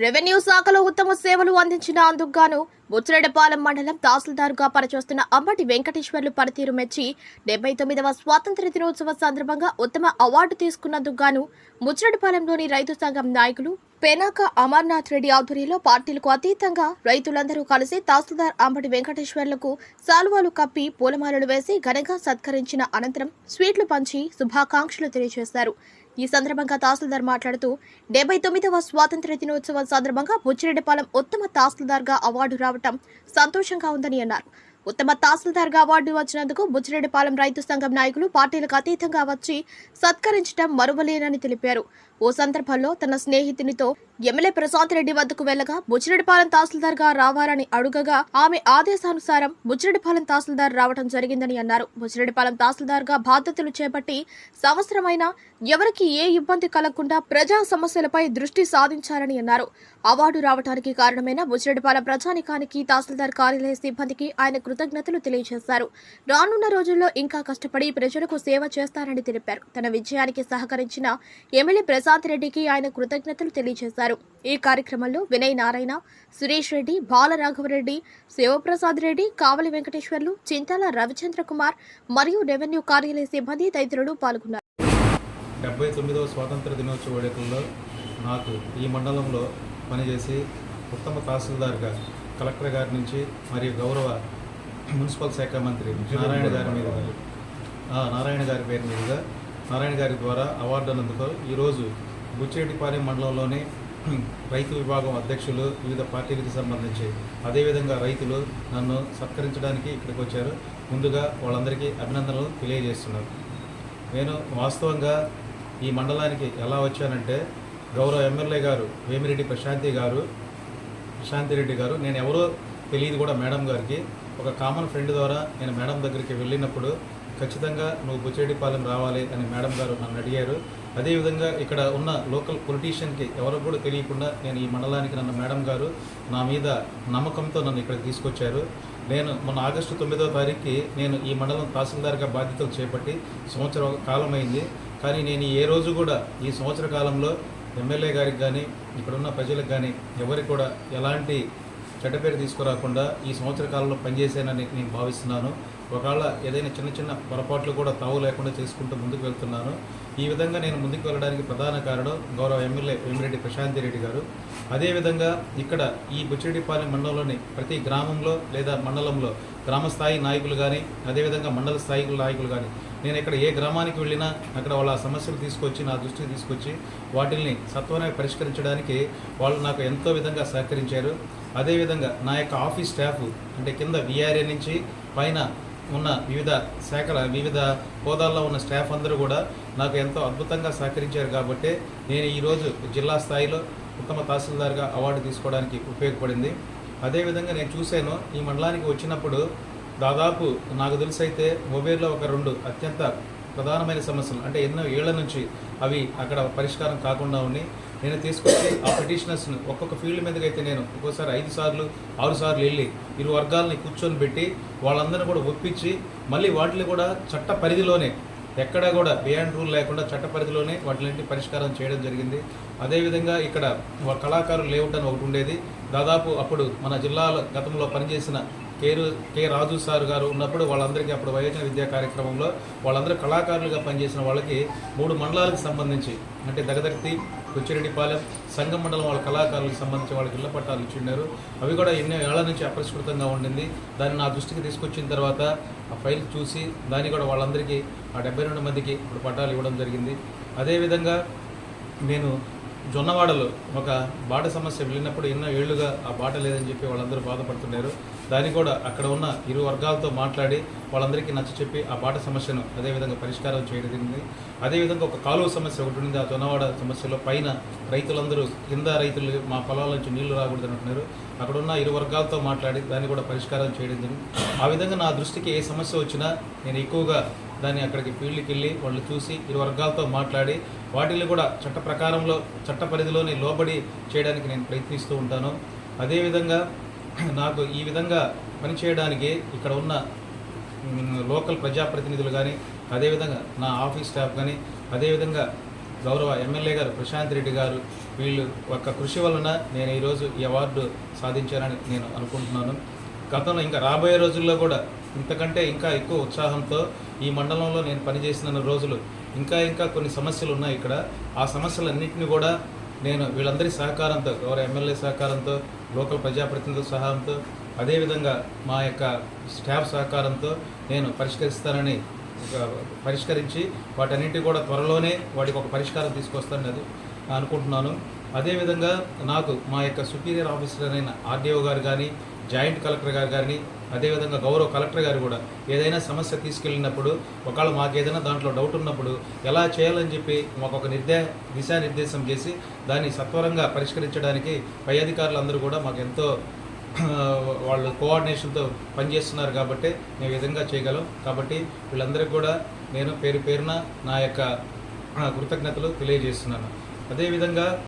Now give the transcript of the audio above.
Revenue శాఖలో ఉత్తమ సేవలు అందించిన అందుకుగాను గాను మండలం తహసీల్దారుగా పనిచేస్తున్న అంబటి వెంకటేశ్వర్లు పనితీరు మెచ్చి డెబ్బై తొమ్మిదవ స్వాతంత్ర దినోత్సవ సందర్భంగా ఉత్తమ అవార్డు తీసుకున్నందుకుగాను గాను రైతు సంఘం నాయకులు పెనాక అమర్నాథ్ రెడ్డి ఆధ్వర్యంలో పార్టీలకు అతీతంగా రైతులందరూ కలిసి తహసీల్దార్ అంబటి వెంకటేశ్వర్లకు సాల్వాలు కప్పి పూలమాలలు వేసి ఘనంగా సత్కరించిన అనంతరం స్వీట్లు పంచి శుభాకాంక్షలు తెలియజేశారు. ఈ సందర్భంగా తహసీల్దార్ మాట్లాడుతూ డెబ్బై తొమ్మిదవ స్వాతంత్ర దినోత్సవం సందర్భంగా బుచ్చిరెడ్డిపాలెం ఉత్తమ తహసీల్దార్గా అవార్డు రావటం సంతోషంగా ఉందని అన్నారు. ఉత్తమ తహసీల్దార్గా అవార్డు వచ్చినందుకు బుచ్చిరెడ్డిపాలెం రైతు సంఘం నాయకులు పార్టీలకు అతీతంగా వచ్చి సత్కరించడం మరువలేనని తెలిపారు. ఓ సందర్భంలో తన స్నేహితునితో ఎమ్మెల్యే ప్రశాంత్ రెడ్డి వద్దకు వెళ్ళగా బుచ్చిరెడ్డిపాలెం తహసీల్దార్గా రావాలని అడుగగా ఆమె ఆదేశానుసారం బుచ్చిరెడ్డిపాలెం తహసీల్దార్ రావడం జరిగిందని అన్నారు. బుచ్చిరెడ్డిపాలెం తహసీల్దార్గా బాధ్యతలు చేపట్టి సంవత్సరమైన ఎవరికి ఏ ఇబ్బంది కలగకుండా ప్రజా సమస్యలపై దృష్టి సాధించారని అన్నారు. అవార్డు రావడానికి కారణమైన బుచ్చిరెడ్డిపాలెం ప్రజానికానికి తహసీల్దార్ కార్యాలయ సిబ్బందికి ఆయన కృతజ్ఞతలు తెలియజేశారు. రానున్న రోజుల్లో ఇంకా కష్టపడి ప్రజలకు సేవ చేస్తారని తెలిపారు. తన విజయానికి సహకరించిన ఎమ్మెల్యే ప్రశాంత్ రెడ్డికి ఆయన కృతజ్ఞతలు తెలియజేశారు. ఈ కార్యక్రమంలో వినయ్ నారాయణ సురేష్ రెడ్డి బాలరాఘవరెడ్డి శివప్రసాద్ రెడ్డి కావలి వెంకటేశ్వర్లు చింతాల రవిచంద్ర కుమార్ మరియు రెవెన్యూ కార్యాలయ సిబ్బంది తదితరులు పాల్గొన్నారు. డెబ్బై తొమ్మిదవ స్వాతంత్ర దినోత్సవ వేడుకల్లో నాకు ఈ మండలంలో పనిచేసి ఉత్తమ తహసీల్దార్గా కలెక్టర్ గారి నుంచి మరియు గౌరవ మున్సిపల్ శాఖ మంత్రి నారాయణ గారి మీద నారాయణ గారి పేరు మీదుగా నారాయణ గారి ద్వారా అవార్డు అన్నందుకు ఈరోజు బుచ్చేటిపాలెం మండలంలోని రైతు విభాగం అధ్యక్షులు వివిధ పార్టీలకు సంబంధించి అదేవిధంగా రైతులు నన్ను సత్కరించడానికి ఇక్కడికి వచ్చారు. ముందుగా వాళ్ళందరికీ అభినందనలు తెలియజేస్తున్నారు. నేను వాస్తవంగా ఈ మండలానికి ఎలా వచ్చానంటే గౌరవ ఎమ్మెల్యే గారు వేమిరెడ్డి ప్రశాంతి గారు ప్రశాంతి రెడ్డి గారు నేను ఎవరో తెలియదు కూడా మేడం గారికి. ఒక కామన్ ఫ్రెండ్ ద్వారా నేను మేడం దగ్గరికి వెళ్ళినప్పుడు ఖచ్చితంగా నువ్వు బుచ్చేడిపాలెం రావాలి అని మేడం గారు నన్ను అడిగారు. అదేవిధంగా ఇక్కడ ఉన్న లోకల్ పొలిటీషియన్కి ఎవరికి కూడా తెలియకుండా నేను ఈ మండలానికి నన్ను మేడం గారు నా మీద నమ్మకంతో నన్ను ఇక్కడికి తీసుకొచ్చారు. నేను మొన్న ఆగస్టు తొమ్మిదవ తారీఖుకి నేను ఈ మండలం తహసీల్దార్గా బాధ్యతలు చేపట్టి సంవత్సరం కాలం అయింది కానీ నేను ఏ రోజు కూడా ఈ సంవత్సర కాలంలో ఎమ్మెల్యే గారికి కానీ ఇక్కడున్న ప్రజలకు కానీ ఎవరికి కూడా ఎలాంటి చెడ్డ పేరు తీసుకురాకుండా ఈ సంవత్సర కాలంలో పనిచేశానని నేను భావిస్తున్నాను. ఒకవేళ ఏదైనా చిన్న చిన్న పొరపాట్లు కూడా తావు లేకుండా చేసుకుంటూ ముందుకు వెళ్తున్నాను. ఈ విధంగా నేను ముందుకు వెళ్ళడానికి ప్రధాన కారణం గౌరవ ఎమ్మెల్యే వేమిరెడ్డి ప్రశాంతి రెడ్డి గారు. అదేవిధంగా ఇక్కడ ఈ బుచ్చిరెడ్డిపాలెం మండలంలోని ప్రతి గ్రామంలో లేదా మండలంలో గ్రామ స్థాయి నాయకులు కానీ అదేవిధంగా మండల స్థాయి నాయకులు కానీ నేను ఇక్కడ ఏ గ్రామానికి వెళ్ళినా అక్కడ వాళ్ళ సమస్యలు తీసుకొచ్చి నా దృష్టికి తీసుకొచ్చి వాటిల్ని సత్వరమే పరిష్కరించడానికి వాళ్ళు నాకు ఎంతో విధంగా సహకరించారు. అదేవిధంగా నా యొక్క ఆఫీస్ స్టాఫ్ అంటే కింద విఆర్ఏ నుంచి పైన ఉన్న వివిధ శాఖల వివిధ హోదాల్లో ఉన్న స్టాఫ్ అందరూ కూడా నాకు ఎంతో అద్భుతంగా సహకరించారు కాబట్టి నేను ఈరోజు జిల్లా స్థాయిలో ఉత్తమ తహసీల్దార్గా అవార్డు తీసుకోవడానికి ఉపయోగపడింది. అదేవిధంగా నేను చూశాను ఈ మండలానికి వచ్చినప్పుడు దాదాపు నాకు తెలిసైతే మొబైల్లో ఒక రెండు అత్యంత ప్రధానమైన సమస్యలు. అంటే ఎన్నో ఏళ్ళ నుంచి అవి అక్కడ పరిష్కారం కాకుండా ఉండి నేను తీసుకొచ్చి ఆ పిటిషనర్స్ని ఒక్కొక్క ఫీల్డ్ మీదకి అయితే నేను ఒక్కోసారి ఐదు సార్లు ఆరు సార్లు వెళ్ళి ఇరు వర్గాలని కూర్చొని పెట్టి వాళ్ళందరినీ కూడా ఒప్పించి మళ్ళీ వాటిని కూడా చట్ట పరిధిలోనే ఎక్కడా కూడా బియాండ్ రూల్ లేకుండా చట్ట పరిధిలోనే వాటిని పరిష్కారం చేయడం జరిగింది. అదేవిధంగా ఇక్కడ కళాకారులు లేఅవుట్ అని ఒకటి ఉండేది. దాదాపు అప్పుడు మన జిల్లాలో గతంలో పనిచేసిన కేరు కె రాజు సార్ గారు ఉన్నప్పుడు వాళ్ళందరికీ అప్పుడు వయోజన విద్యా కార్యక్రమంలో వాళ్ళందరూ కళాకారులుగా పనిచేసిన వాళ్ళకి మూడు మండలాలకు సంబంధించి అంటే దగదర్తి కుచ్చిరెడ్డిపాలెం సంఘం మండలం వాళ్ళ కళాకారులకు సంబంధించి వాళ్ళకి ఇళ్ళ పట్టాలు ఇచ్చిండారు. అవి కూడా ఎన్నో ఏళ్ళ నుంచి అపరిష్కృతంగా ఉండింది. దాన్ని నా దృష్టికి తీసుకొచ్చిన తర్వాత ఆ ఫైల్ చూసి దాన్ని కూడా వాళ్ళందరికీ ఆ డెబ్బై రెండు మందికి ఇప్పుడు పట్టాలు ఇవ్వడం జరిగింది. అదేవిధంగా నేను జొన్నవాడలో ఒక బాట సమస్య వెళ్ళినప్పుడు ఎన్నో ఏళ్ళుగా ఆ బాట లేదని చెప్పి వాళ్ళందరూ బాధపడుతున్నారు. దాన్ని కూడా అక్కడ ఉన్న ఇరు వర్గాలతో మాట్లాడి వాళ్ళందరికీ నచ్చ చెప్పి ఆ బాట సమస్యను అదేవిధంగా పరిష్కారం చేయడం జరిగింది. అదేవిధంగా ఒక కాలువ సమస్య ఒకటి ఉంది ఆ జొన్నవాడ సమస్యలో పైన రైతులందరూ కింద రైతులు మా పొలాల నుంచి నీళ్ళు రాకూడదని అంటున్నారు. అక్కడ ఉన్న ఇరు వర్గాలతో మాట్లాడి దాన్ని కూడా పరిష్కారం చేయడం జరిగింది. ఆ విధంగా నా దృష్టికి ఏ సమస్య వచ్చినా నేను ఎక్కువగా దాన్ని అక్కడికి ఫీల్డ్కి వెళ్ళి వాళ్ళు చూసి ఇరు వర్గాలతో మాట్లాడి వాటిని కూడా చట్ట ప్రకారంలో చట్ట పరిధిలోని లోబడి చేయడానికి నేను ప్రయత్నిస్తూ ఉంటాను. అదేవిధంగా నాకు ఈ విధంగా పనిచేయడానికి ఇక్కడ ఉన్న లోకల్ ప్రజాప్రతినిధులు కానీ అదేవిధంగా నా ఆఫీస్ స్టాఫ్ కానీ అదేవిధంగా గౌరవ ఎమ్మెల్యే గారు ప్రశాంత్ రెడ్డి గారు వీళ్ళు యొక్క కృషి వలన నేను ఈరోజు ఈ అవార్డు సాధించానని నేను అనుకుంటున్నాను. గతంలో ఇంకా రాబోయే రోజుల్లో కూడా ఇంతకంటే ఇంకా ఎక్కువ ఉత్సాహంతో ఈ మండలంలో నేను పనిచేసిన రోజులు ఇంకా ఇంకా కొన్ని సమస్యలు ఉన్నాయి ఇక్కడ. ఆ సమస్యలన్నింటినీ కూడా నేను వీళ్ళందరి సహకారంతో గౌరవ ఎమ్మెల్యే సహకారంతో లోకల్ ప్రజాప్రతినిధుల సహాయంతో అదేవిధంగా మా యొక్క స్టాఫ్ సహకారంతో నేను పరిష్కరిస్తానని పరిష్కరించి వాటన్నింటి కూడా త్వరలోనే వాటికి ఒక పరిష్కారం తీసుకొస్తానని అది అనుకుంటున్నాను. అదేవిధంగా నాకు మా యొక్క సుపీరియర్ ఆఫీసర్ అయిన ఆర్డీఓ గారు కానీ జాయింట్ కలెక్టర్ గారు కానీ అదేవిధంగా గౌరవ కలెక్టర్ గారు కూడా ఏదైనా సమస్య తీసుకెళ్ళినప్పుడు ఒకవేళ మాకు ఏదైనా దాంట్లో డౌట్ ఉన్నప్పుడు ఎలా చేయాలని చెప్పి మాకు ఒక నిర్దే దిశానిర్దేశం చేసి దాన్ని సత్వరంగా పరిష్కరించడానికి పై అధికారులు అందరూ కూడా మాకు ఎంతో వాళ్ళు కోఆర్డినేషన్తో పనిచేస్తున్నారు కాబట్టి మేము విధంగా చేయగలం. కాబట్టి వీళ్ళందరికీ కూడా నేను పేరు పేరున నా యొక్క కృతజ్ఞతలు తెలియజేస్తున్నాను. అదేవిధంగా